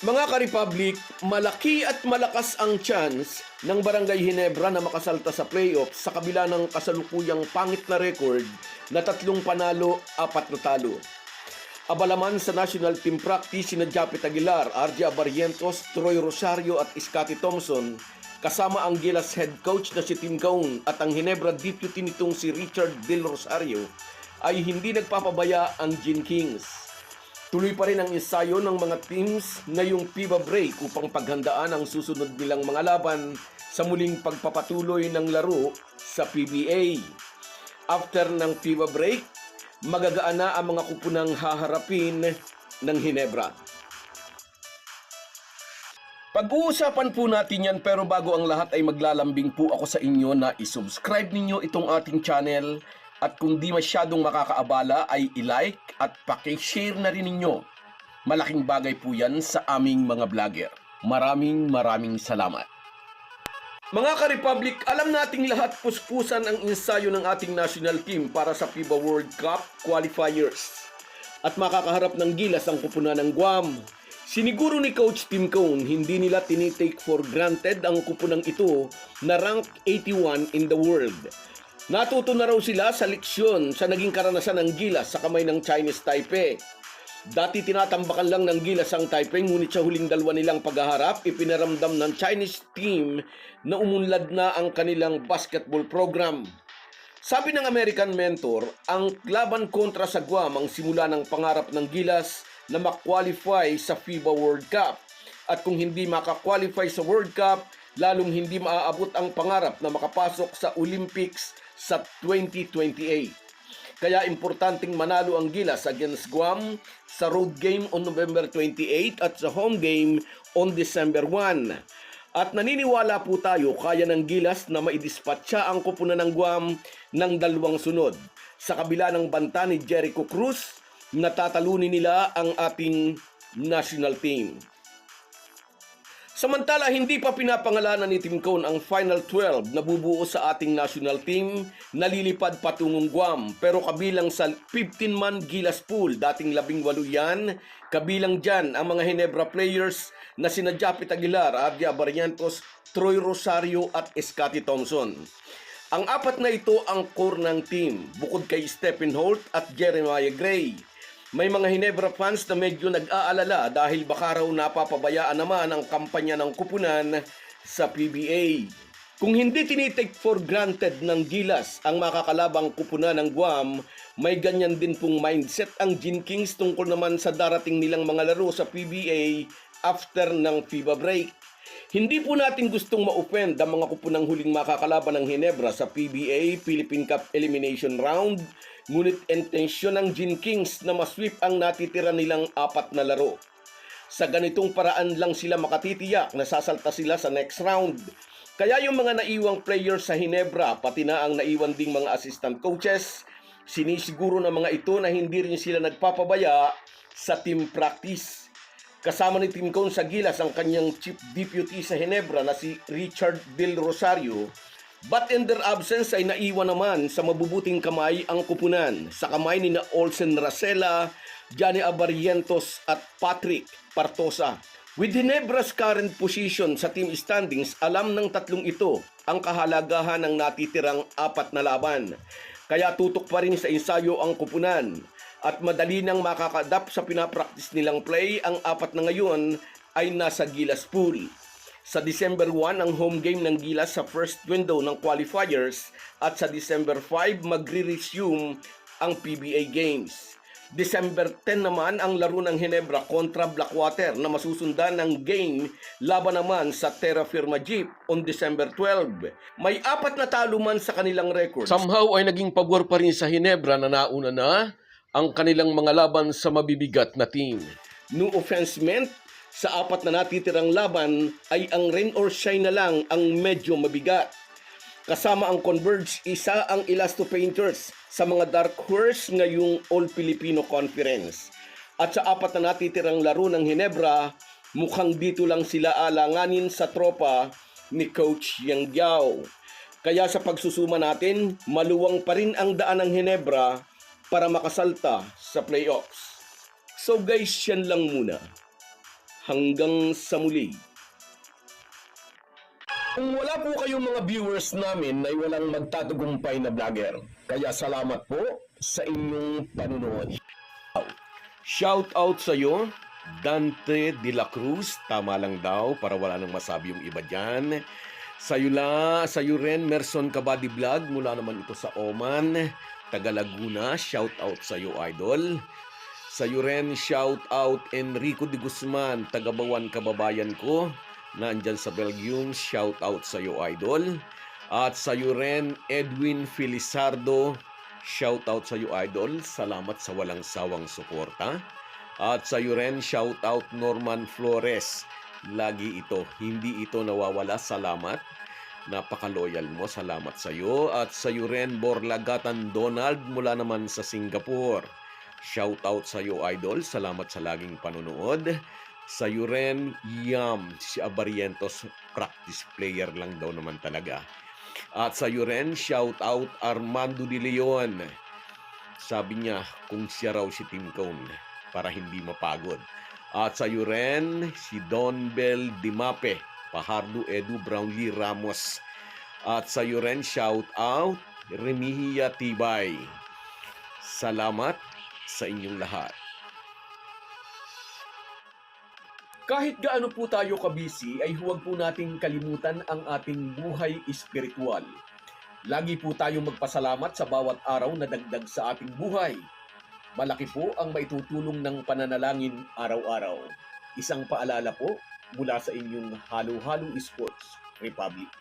Mga ka-Republic, malaki at malakas ang chance ng Barangay Hinebra na makasalta sa playoffs sa kabila ng kasalukuyang pangit na record na tatlong panalo, apat na talo. Abalaman sa national team practice sina Japet Aguilar, RJ Abarientos, Troy Rosario at Scotty Thompson kasama ang Gilas head coach na si Tim Kaun at ang Hinebra deputy nitong si Richard Del Rosario ay hindi nagpapabaya ang Gin Kings. Tuloy pa rin ang ensayo ng mga teams ngayong FIBA break upang paghandaan ang susunod nilang mga laban sa muling pagpapatuloy ng laro sa PBA. After ng FIBA break, magagaan na ang mga kupunang haharapin ng Hinebra. Pag-uusapan po natin yan pero bago ang lahat ay maglalambing po ako sa inyo na isubscribe ninyo itong ating channel at kung di masyadong makakaabala ay i-like at paki-share na rin ninyo. Malaking bagay po yan sa aming mga vlogger. Maraming maraming salamat. Mga ka-Republic, alam nating lahat puspusan ang ensayo ng ating national team para sa FIBA World Cup qualifiers. At makakaharap ng gilas ang kupunan ng Guam. Siniguro ni Coach Tim Cone, hindi nila tinitake for granted ang kupunang ito na rank 81 in the world. Natuto na raw sila sa leksyon sa naging karanasan ng gilas sa kamay ng Chinese Taipei. Dati tinatambakan lang ng gilas ang Taipei ngunit sa huling dalawa nilang paghaharap, ipinaramdam ng Chinese team na umunlad na ang kanilang basketball program. Sabi ng American mentor, ang laban kontra sa Guam ang simula ng pangarap ng Gilas na makwalify sa FIBA World Cup. At kung hindi makakwalify sa World Cup, lalong hindi maaabot ang pangarap na makapasok sa Olympics sa 2028. Kaya importanteng manalo ang Gilas against Guam sa road game on November 28 at sa home game on December 1. At naniniwala po tayo kaya ng Gilas na maidispatcha ang kupunan ng Guam ng dalawang sunod. Sa kabila ng banta ni Jericho Cruz, natatalunin nila ang ating national team. Samantala, hindi pa pinapangalanan ni Team Cone ang Final 12 na bubuo sa ating national team na lilipad patungong Guam. Pero kabilang sa 15-man Gilas pool, dating labing walo yan, kabilang dyan ang mga Hinebra players na sina Japit Aguilar, Ardia Barrientos, Troy Rosario at Scotty Thompson. Ang apat na ito ang core ng team, bukod kay Stephen Holt at Jeremiah Gray. May mga Hinebra fans na medyo nag-aalala dahil baka raw napapabayaan naman ang kampanya ng kupunan sa PBA. Kung hindi tinitake for granted ng Gilas ang makakalabang kupunan ng Guam, may ganyan din pong mindset ang Gin Kings tungkol naman sa darating nilang mga laro sa PBA after ng FIBA break. Hindi po natin gustong ma-offend ang mga kupunang huling makakalaban ng Hinebra sa PBA Philippine Cup Elimination Round, ngunit intensyon ng Gin Kings na masweep ang natitira nilang apat na laro. Sa ganitong paraan lang sila makatitiyak na sasalta sila sa next round. Kaya yung mga naiwang players sa Hinebra, pati na ang naiwan ding mga assistant coaches, sinisiguro ng mga ito na hindi rin sila nagpapabaya sa team practice. Kasama ni Tim Cone sa gilas ang kanyang chief deputy sa Hinebra na si Richard Del Rosario. But in their absence ay naiwan naman sa mabubuting kamay ang kupunan sa kamay ni na Olsen Racela, Johnny Abarientos at Patrick Partosa. With Hinebra's current position sa team standings, alam ng tatlong ito ang kahalagahan ng natitirang apat na laban. Kaya tutok pa rin sa ensayo ang kupunan at madali nang makakadap sa pinapraktis nilang play ang apat na ngayon ay nasa Gilas Pool. Sa December 1 ang home game ng Gilas sa first window ng qualifiers at sa December 5 magre-resume ang PBA games. December 10 naman ang laro ng Hinebra kontra Blackwater na masusundan ng game laban naman sa Terra Firma Jeep on December 12. May apat na talo man sa kanilang records. Somehow ay naging pabor pa rin sa Hinebra na nauna na ang kanilang mga laban sa mabibigat na team. No offense meant, sa apat na natitirang laban ay ang rain or shine na lang ang medyo mabigat. Kasama ang Converge, isa ang Elasto Painters sa mga Dark Horse ngayong All Filipino Conference. At sa apat na natitirang laro ng Hinebra, mukhang dito lang sila alanganin sa tropa ni Coach Yang Giao. Kaya sa pagsusuma natin, maluwang pa rin ang daan ng Hinebra para makasalta sa playoffs. So guys, yan lang muna. Hanggang sa muli. Kung wala po kayong mga viewers namin ay walang magtatagumpay na vlogger. Kaya salamat po sa inyong panunood. Shout out sa iyo, Dante de la Cruz. Tama lang daw para wala nang masabi yung iba dyan. Sa'yo la, sa'yo rin, Merson Kabady Vlog. Mula naman ito sa Oman, taga Laguna. Shout out sa iyo, idol. Sa'yo rin, shout out Enrico de Guzman, taga Bawan kababayan ko. Nandyan sa Belgium, shout out sa iyo, idol. At sa'yo rin, Edwin Felizardo, shout out sa iyo, idol. Salamat sa walang sawang suporta. At sa iyo rin, shout out Norman Flores. Lagi ito, hindi ito nawawala. Salamat. Napaka-loyal mo. Salamat sa iyo. At sa iyo rin, Borlagatan Donald mula naman sa Singapore. Shout out sa iyo, idol. Salamat sa laging panonood. Sa iyo rin, Yam. Si Abarientos, practice player lang daw naman talaga. At sa iyo rin, shout out Armando De Leon. Sabi niya kung siya raw si Tim Cone para hindi mapagod. At sa iyo rin, si Don Bell Dimape, Pahardo Edu Brownlee Ramos. At sa iyo rin, shout out Remihia Tibay. Salamat sa inyong lahat. Kahit gaano po tayo kabisi ay huwag po nating kalimutan ang ating buhay espiritual. Lagi po tayong magpasalamat sa bawat araw na dagdag sa ating buhay. Malaki po ang maitutulong ng pananalangin araw-araw. Isang paalala po mula sa inyong Halo Halo Sports Republic.